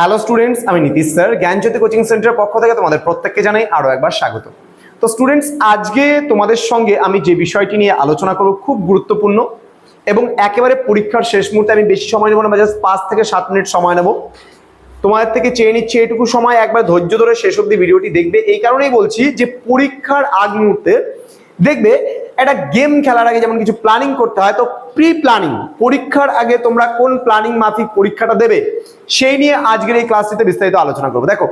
Hello students আমি Nitish sir জ্ঞানজ্যোতি coaching সেন্টারের পক্ষ থেকে তোমাদের প্রত্যেককে জানাই আরও একবার স্বাগত। তো স্টুডেন্টস আজকে তোমাদের সঙ্গে আমি যে বিষয়টি নিয়ে আলোচনা করব খুব গুরুত্বপূর্ণ এবং একেবারে পরীক্ষার শেষ মুহূর্তে আমি বেশি সময় নেব না জাস্ট পাঁচ থেকে সাত মিনিট সময় নেব। তোমাদের থেকে চেয়ে নিচ্ছি এটুকু সময়, একবার ধৈর্য ধরে শেষ অব্দি ভিডিওটি দেখবে। এই কারণেই বলছি যে পরীক্ষার আগ মুহূর্তে দেখবে একটা গেম খেলার আগে যেমন কিছু প্ল্যানিং করতে হয়, তো প্রি প্ল্যানিং পরীক্ষার আগে তোমরা কোন প্ল্যানিং মাফিক পরীক্ষাটা দেবে, সেই নিয়ে আজকের এই ক্লাসটিতে বিস্তারিত আলোচনা করব। দেখো,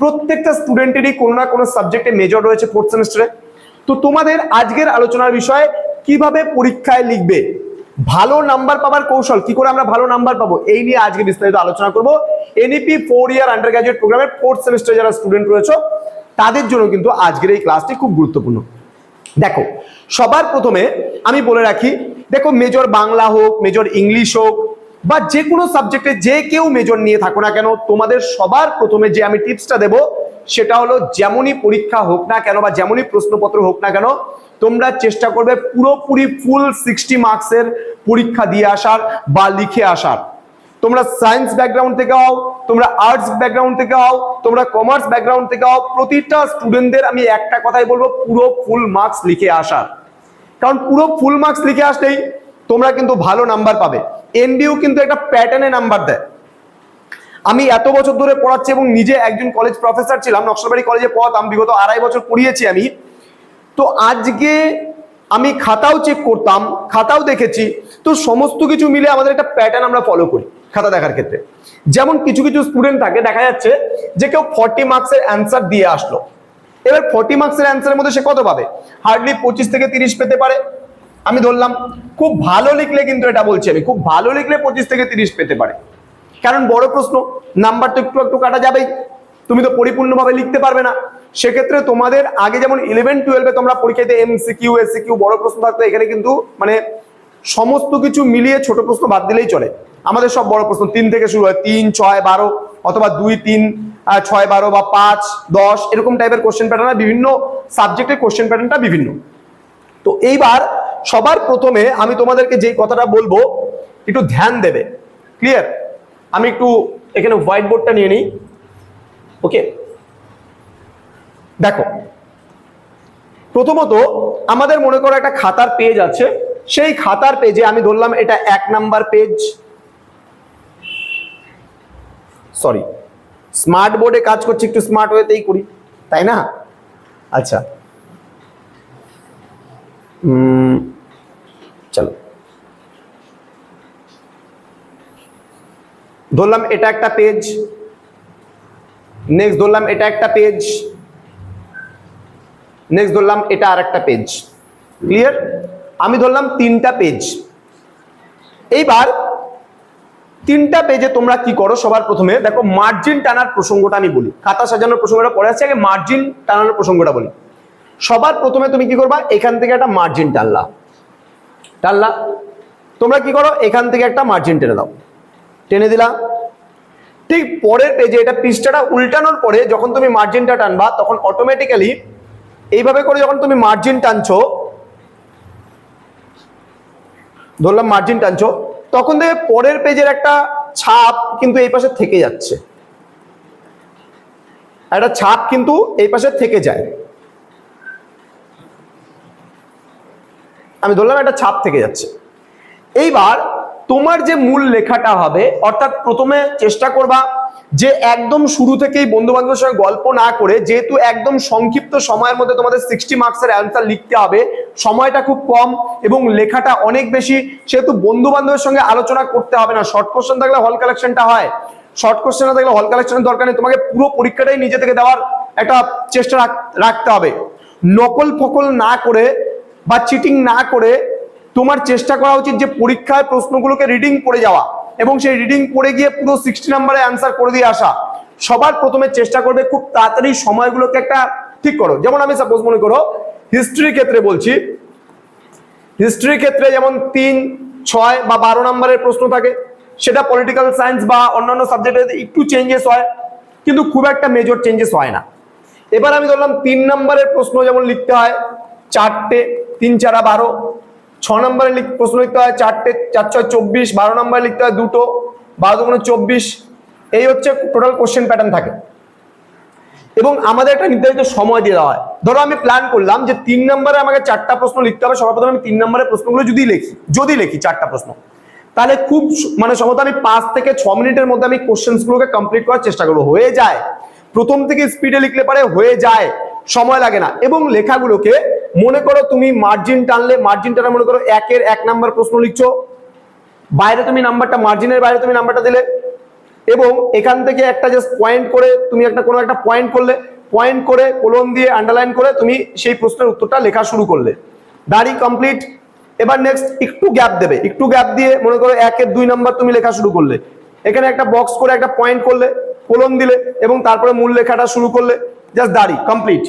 প্রত্যেকটা স্টুডেন্টেরই কোনো না কোনো সাবজেক্টে মেজর রয়েছে ফোর্থ সেমিস্টারে তো তোমাদের আজকের আলোচনার বিষয়, কীভাবে পরীক্ষায় লিখবে? ভালো নাম্বার পাবার কৌশল, কি করে আমরা ভালো নাম্বার পাবো? এই নিয়ে আজকে বিস্তারিত আলোচনা করব। NEP four year undergraduate প্রোগ্রামের ফোর্থ সেমিস্টার যারা স্টুডেন্ট রয়েছে, তাদের জন্য কিন্তু আজকের এই ক্লাসটি খুব গুরুত্বপূর্ণ। দেখো, সবার প্রথমে আমি বলে রাখি দেখো মেজর বাংলা হোক মেজর ইংলিশ হোক, বা যে কোনো সাবজেক্টে যে কেউ মেজর নিয়ে থাকো না কেন, তোমাদের সবার প্রথমে যে আমি টিপসটা দেব, সেটা হলো যেমনই পরীক্ষা হোক না কেন বা যেমনই প্রশ্নপত্র হোক না কেন, তোমরা চেষ্টা করবে পুরোপুরি ফুল সিক্সটি মার্কসের পরীক্ষা দিয়ে আসার বা লিখে আসার। তোমরা সায়েন্স ব্যাকগ্রাউন্ড থেকে হও, তোমরা আর্টস ব্যাকগ্রাউন্ড থেকে হও, তোমরা কমার্স ব্যাকগ্রাউন্ড থেকে হও, প্রতিটা স্টুডেন্টদের আমি একটা কথাই বলব, পুরো ফুল মার্কস লিখে আসার। কারণ পুরো ফুল মার্কস লিখে আসলেই তোমরা কিন্তু ভালো নাম্বার পাবে। এনডিও কিন্তু একটা প্যাটার্নে নাম্বার দেয়। আমি এত বছর ধরে পড়াচ্ছি এবং নিজে একজন কলেজ প্রফেসর ছিলাম নকশালবাড়ি কলেজে পড়াতাম, বিগত আড়াই বছর পড়িয়েছি আমি। তো আজকে আমি খাতাও চেক করতাম, খাতাও দেখেছি। তো সমস্ত কিছু মিলে আমাদের একটা প্যাটার্ন আমরা ফলো করি খাতা দেখার ক্ষেত্রে। যেমন কিছু কিছু স্টুডেন্ট থাকে, দেখা যাচ্ছে যে কেউ ফর্টি মার্কসের অ্যান্সার দিয়ে আসলো। এবার ফর্টি মার্কসের অ্যান্সারের মধ্যে সে কত পাবে? হার্ডলি পঁচিশ থেকে তিরিশ পেতে পারে। আমি ধরলাম, খুব ভালো লিখলে কিন্তু এটা বলছি আমি, খুব ভালো লিখলে পঁচিশ থেকে তিরিশ পেতে পারে। কারণ বড় প্রশ্ন নাম্বার তো একটু একটু কাটা যাবেই। তুমি তো পরিপূর্ণভাবে লিখতে পারবে না। সেক্ষেত্রে তোমাদের আগে যেমন ইলেভেন টুয়েলভে তোমরা পরীক্ষাতে এমসিকিউ এসিকিউ বড় প্রশ্ন থাকতো এখানে কিন্তু মানে সমস্ত কিছু মিলিয়ে ছোট প্রশ্ন বাদ দিলেই চলে। আমাদের সব বড় প্রশ্ন, তিন থেকে শুরু হয়, তিন, ছয়, বারো, অথবা দুই, তিন ছয়, বারো বা পাঁচ, দশ, এরকম টাইপের কোশ্চেন প্যাটার্ন বিভিন্ন সাবজেক্টের কোশ্চেন প্যাটার্নটা বিভিন্ন। তো এইবার সবার প্রথমে আমি তোমাদেরকে যেই কথাটা বলব, একটু ধ্যান দেবে। ক্লিয়ার আমি একটু এখানে হোয়াইট বোর্ডটা নিয়ে নিই। ওকে দেখো, প্রথমত আমাদের মনে করো একটা খাতার পেজ আছে। সেই খাতার পেজে আমি ধরলাম এটা এক নাম্বার পেজ সরি স্মার্ট বোর্ডে কাজ করছি, একটু স্মার্ট ওয়েতেই করি, তাই না? আচ্ছা। চলো। ধরলাম এটা একটা পেজ নেক্সট ধরলাম এটা একটা পেজ নেক্সট ধরলাম এটা আর একটা পেজ ক্লিয়ার আমি ধরলাম তিনটা পেজ এইবার তিনটা পেজে তোমরা কি করো? সবার প্রথমে দেখো মার্জিন টানার প্রসঙ্গটা আমি বলি। খাতা সাজানোর প্রসঙ্গটা পরে আছে আগে মার্জিন টানার প্রসঙ্গটা বলি। সবার প্রথমে তুমি কি করবা? এখান থেকে একটা মার্জিন টানলা। টানলা। তোমরা কি করো? এখান থেকে একটা মার্জিন টেনে দাও। টেনে দিলা। ঠিক পরের পেজে এটা পৃষ্ঠাটা উল্টানোর পরে যখন তুমি মার্জিনটা টানবা, তখন অটোমেটিক্যালি এইভাবে করে যখন তুমি মার্জিন টানছো, ধরলাম মার্জিন টানছো তখন দেখবে পরের পেজের একটা ছাপ কিন্তু এই পাশে থেকে যাচ্ছে। একটা ছাপ কিন্তু এই পাশে থেকে যায়। আমি ধরলাম একটা ছাপ থেকে যাচ্ছে। এইবার তোমার যে মূল লেখাটা হবে, অর্থাৎ প্রথমে চেষ্টা করবা যে একদম শুরু থেকেই বন্ধু বান্ধবের সঙ্গে গল্প না করে, যেহেতু একদম সংক্ষিপ্ত সময়ের মধ্যে তোমাদের সিক্সটি মার্কসের অ্যান্সার লিখতে হবে, সময়টা খুব কম এবং লেখাটা অনেক বেশি, সেহেতু বন্ধু বান্ধবের সঙ্গে আলোচনা করতে হবে না। শর্ট কোশ্চেন থাকলে হল কালেকশনটা হয়। শর্ট কোশ্চেন না থাকলে হল কালেকশনের দরকার নেই। তোমাকে পুরো পরীক্ষাটাই নিজে থেকে দেওয়ার একটা চেষ্টা রাখতে হবে। নকল ফকল না করে বা চিটিং না করে তোমার চেষ্টা করা উচিত যে পরীক্ষায় প্রশ্নগুলোকে রিডিং করে যাওয়া। এবং সেই রিডিং পড়ে গিয়ে পুরো সিক্সটি নাম্বারে অ্যান্সার করে দিয়ে আসা। সবার প্রথমে চেষ্টা করবে খুব তাড়াতাড়ি সময়গুলোকে একটা ঠিক করো। যেমন আমি সাপোজ মনে করো হিস্ট্রির ক্ষেত্রে বলছি। হিস্ট্রির ক্ষেত্রে যেমন তিন, ছয় বা বারো নম্বরের প্রশ্ন থাকে, সেটা পলিটিক্যাল সায়েন্স বা অন্যান্য সাবজেক্টে একটু চেঞ্জেস হয়, কিন্তু খুব একটা মেজর চেঞ্জেস হয় না। এবার আমি ধরলাম তিন নম্বরের প্রশ্ন যেমন লিখতে হয়, চারটে, তিন চারা বারো ছ নম্বরে প্রশ্ন লিখতে হয় চারটে, চার ছয় চব্বিশ, বারো নম্বরে লিখতে হয় দুটো, বারো দুগুণে চব্বিশ। এই হচ্ছে টোটাল কোশ্চেন প্যাটার্ন থাকে। এবং আমাদের একটা নির্ধারিত সময় দিয়ে দেওয়া হয়। ধরো আমি প্ল্যান করলাম যে তিন নম্বরে আমাকে চারটা প্রশ্ন লিখতে হবে সবার আমি তিন নম্বরের প্রশ্নগুলো যদি লিখি যদি লিখি চারটা প্রশ্ন, তাহলে খুব মানে সম্ভবত আমি পাঁচ থেকে ছ মিনিটের মধ্যে আমি কোশ্চেন্স গুলোকে কমপ্লিট করার চেষ্টা করব। হয়ে যায়। প্রথম থেকে স্পিডে লিখলে পারে হয়ে যায়। সময় লাগে না। এবং লেখাগুলোকে মনে করো তুমি মার্জিন টানলে মার্জিন টানা মনে করো একের এক নাম্বার প্রশ্ন লিখছো, বাইরে তুমি নাম্বারটা মার্জিনের বাইরে তুমি নাম্বারটা দিলে, এবং এখান থেকে একটা জাস্ট পয়েন্ট করে তুমি একটা কোনো একটা পয়েন্ট করলে পয়েন্ট করে কোলন দিয়ে আন্ডারলাইন করে তুমি সেই প্রশ্নের উত্তরটা লেখা শুরু করলে। দাড়ি কমপ্লিট এবার নেক্সট একটু গ্যাপ দেবে। একটু গ্যাপ দিয়ে মনে করো একের দুই নাম্বার তুমি লেখা শুরু করলে। এখানে একটা বক্স করে একটা পয়েন্ট করলে কোলন দিলে, এবং তারপরে মূল লেখাটা শুরু করলে জাস্ট দাড়ি কমপ্লিট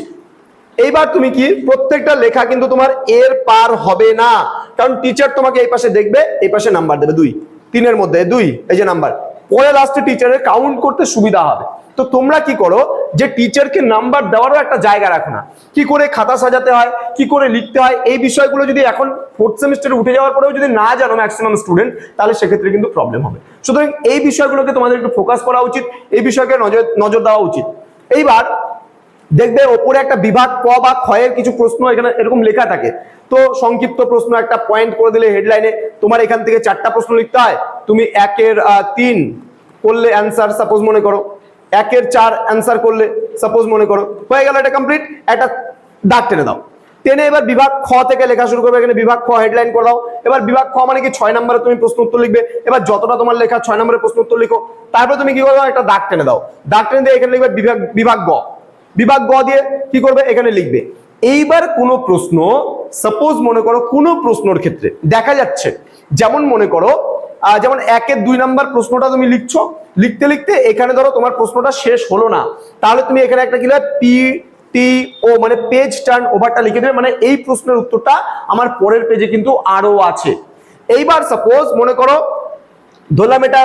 এইবার তুমি কি প্রত্যেকটা লেখা কিন্তু তোমার এর পার হবে না। কারণ টিচার তোমাকে এই পাশে দেখবে, এই পাশে নাম্বার দেবে দুই। তিনের মধ্যে দুই, এই যে নাম্বার পরে লাস্টে টিচারের কাউন্ট করতে সুবিধা হবে। তো তোমরা কি করো, যে টিচারকে নাম্বার দেওয়ারও একটা জায়গা রাখো না। কি করে খাতা সাজাতে হয়, কি করে লিখতে হয়, এই বিষয়গুলো যদি এখন ফোর্থ সেমিস্টারে উঠে যাওয়ার পরেও যদি না জানো ম্যাক্সিমাম স্টুডেন্ট তাহলে সেক্ষেত্রে কিন্তু প্রবলেম হবে। সুতরাং এই বিষয়গুলোকে তোমাদের একটু ফোকাস করা উচিত, এই বিষয়কে নজর নজর দেওয়া উচিত। এইবার দেখবে ওপরে একটা বিভাগ ক বা ক্ষয়ের কিছু প্রশ্ন এখানে এরকম লেখা থাকে। তো সংক্ষিপ্ত প্রশ্ন, একটা পয়েন্ট করে দিলে হেডলাইনে তোমার এখান থেকে চারটা প্রশ্ন লিখতে হয়। তুমি একের তিন করলে অ্যান্সার সাপোজ মনে করো। একের চার অ্যান্সার করলে সাপোজ মনে করো। হয়ে গেল এটা কমপ্লিট একটা দাগ টেনে দাও। টেনে এবার বিভাগ খ থেকে লেখা শুরু করবে, এখানে বিভাগ খ হেডলাইন করে দাও। এবার বিভাগ খ মানে কি? ছয় নম্বরে তুমি প্রশ্ন উত্তর লিখবে। এবার যতটা তোমার লেখা, ছয় নম্বরে প্রশ্ন উত্তর লিখো। তারপর তুমি কি করবে? একটা দাগ টেনে দাও। দাগ টেনে দিয়ে এখানে লিখবে বিভাগ বিভাগ গ। বিভাগ গ দিয়ে কি করবে? এখানে লিখবে। এইবার কোনো প্রশ্ন সাপোজ মনে করো কোনো প্রশ্নর ক্ষেত্রে দেখা যাচ্ছে, যেমন মনে করো যেমন একের দুই নাম্বার প্রশ্নটা তুমি লিখছো, লিখতে লিখতে এখানে ধরো তোমার প্রশ্নটা শেষ হলো না। তাহলে তুমি এখানে একটা কি পি টি ও মানে পেজ টার্ন ওভারটা লিখে দেবে মানে এই প্রশ্নের উত্তরটা আমার পরের পেজে কিন্তু আরও আছে। এইবার সাপোজ মনে করো ধরলাম এটা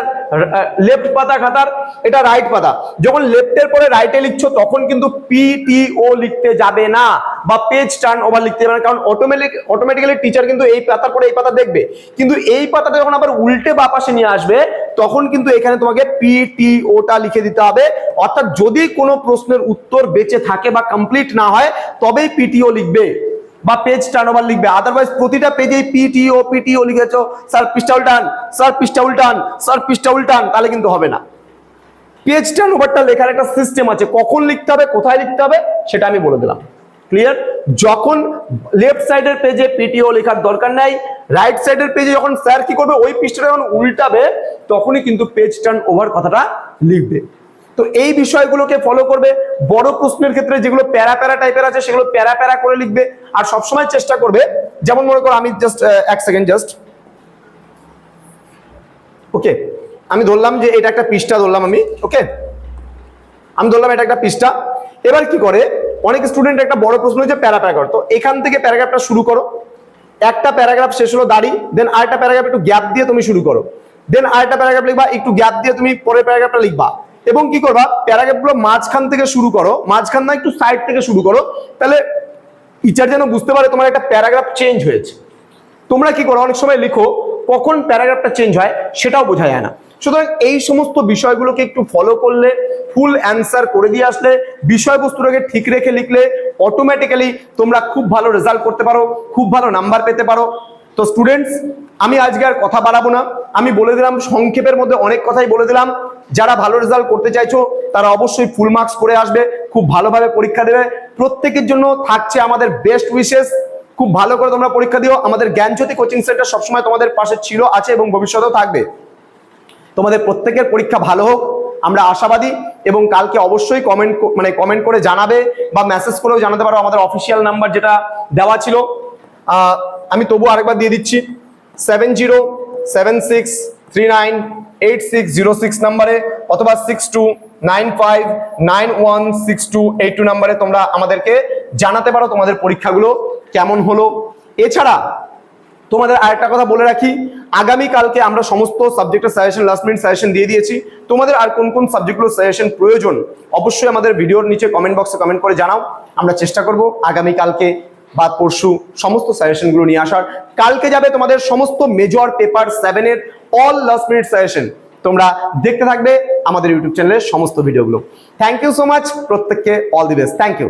লেফট পাতা খাতার, এটা রাইট পাতা। যখন লেফটের পরে রাইটে লিখছো, তখন কিন্তু পি টি ও লিখতে যাবে না বা পেজ টার্ন ওভার লিখতে যাবে না, কারণ অটোমেটিক অটোমেটিক্যালি টিচার কিন্তু এই পাতার পরে এই পাতা দেখবে। কিন্তু এই পাতাটা যখন আবার উল্টে বা পাশে নিয়ে আসবে, তখন কিন্তু এখানে তোমাকে পি টি ওটা লিখে দিতে হবে। অর্থাৎ যদি কোনো প্রশ্নের উত্তর বেঁচে থাকে বা কমপ্লিট না হয়, তবেই পিটিও লিখবে। বা পেজ টার্নওভার লিখবে। আদারওয়াইজ প্রতিটা পেজে পিটিও পিটিও লিখেছো স্যার পৃষ্ঠা উল্টান স্যার পৃষ্ঠা উল্টান স্যার পৃষ্ঠা উল্টান, তাহলে কিন্তু হবে না। পেজ টার্নওভারটা লেখার একটা সিস্টেম আছে, কখন লিখতে হবে, কোথায় লিখতে হবে, সেটা আমি বলে দিলাম। ক্লিয়ার যখন লেফট সাইডের পেজে পিটিও লেখার দরকার নাই রাইট সাইডের পেজে যখন স্যার কি করবে, ওই পৃষ্ঠাটা যখন উল্টাবে, তখনই কিন্তু পেজ টার্ন ওভার কথাটা লিখবে। তো এই বিষয়গুলোকে ফলো করবে। বড় প্রশ্নের ক্ষেত্রে যেগুলো প্যারা প্যারা টাইপের আছে, সেগুলো প্যারা প্যারা করে লিখবে। আর সবসময় চেষ্টা করবে, যেমন মনে করো আমি জাস্ট এক সেকেন্ড জাস্ট ওকে আমি ধরলাম যে এটা একটা পৃষ্ঠা ধরলাম আমি ওকে আমি ধরলাম এটা একটা পৃষ্ঠা। এবার কি করে? অনেক স্টুডেন্ট একটা বড় প্রশ্ন হচ্ছে প্যারা প্যারা তো এখান থেকে প্যারাগ্রাফটা শুরু করো। একটা প্যারাগ্রাফ শেষ হলো দাঁড়ি দেন আরেকটা প্যারাগ্রাফ একটু গ্যাপ দিয়ে তুমি শুরু করো। দেন আরেকটা প্যারাগ্রাফ লিখবা, একটু গ্যাপ দিয়ে তুমি পরের প্যারাগ্রাফটা লিখবা। এবং কি করবা? প্যারাগ্রাফগুলো মাঝখান থেকে শুরু করো। মাঝখান না, একটু সাইড থেকে শুরু করো। তাহলে টিচার যেন বুঝতে পারে তোমার একটা প্যারাগ্রাফ চেঞ্জ হয়েছে। তোমরা কি করো? অনেক সময় লিখো, কখন প্যারাগ্রাফটা চেঞ্জ হয় সেটাও বোঝা যায় না। সুতরাং এই সমস্ত বিষয়গুলোকে একটু ফলো করলে ফুল অ্যান্সার করে দিয়ে আসলে, বিষয়বস্তুটাকে ঠিক রেখে লিখলে অটোমেটিক্যালি তোমরা খুব ভালো রেজাল্ট করতে পারো, খুব ভালো নাম্বার পেতে পারো। তো স্টুডেন্টস আমি আজকে আর কথা বাড়াবো না। আমি বলে দিলাম, সংক্ষেপের মধ্যে অনেক কথাই বলে দিলাম। যারা ভালো রেজাল্ট করতে চাইছো, তারা অবশ্যই ফুল মার্কস করে আসবে, খুব ভালোভাবে পরীক্ষা দেবে। প্রত্যেকের জন্য থাকছে আমাদের বেস্ট উইশেস খুব ভালো করে তোমরা পরীক্ষা দিও। আমাদের জ্ঞানজ্যোতি কোচিং সেন্টার সবসময় তোমাদের পাশে ছিল, আছে এবং ভবিষ্যতেও থাকবে। তোমাদের প্রত্যেকের পরীক্ষা ভালো হোক, আমরা আশাবাদী। এবং কালকে অবশ্যই কমেন্ট মানে কমেন্ট করে জানাবে বা মেসেজ করেও জানাতে পারো। আমাদের অফিসিয়াল নাম্বার যেটা দেওয়া ছিল আমি তবু আরেকবার দিয়ে দিচ্ছি। Seven zero seven six three nine eight six zero six নাম্বারে অথবা six two nine five nine one six two eight two নাম্বারে তোমরা আমাদেরকে জানাতে পারো তোমাদের পরীক্ষাগুলো কেমন হলো। এছাড়া তোমাদের আরেকটা কথা বলে রাখি আগামী কালকে আমরা সমস্ত সাবজেক্টের সাজেশন লাস্ট মিনিট সাজেশন দিয়ে দিয়েছি। তোমাদের আর কোন কোন সাবজেক্টগুলো সাজেশন প্রয়োজন, অবশ্যই আমাদের ভিডিওর নিচে কমেন্ট বক্সে কমেন্ট করে জানাও। আমরা চেষ্টা করব আগামী কালকে বা পরশু সমস্ত সাজেশনগুলো নিয়ে আসার। কালকে যাবে তোমাদের সমস্ত মেজর পেপার সেভেনের অল লাস্ট মিনিট সাজেশন তোমরা দেখতে থাকবে আমাদের ইউটিউব চ্যানেলের সমস্ত ভিডিওগুলো থ্যাংক ইউ সো মাচ প্রত্যেককে all the best thank you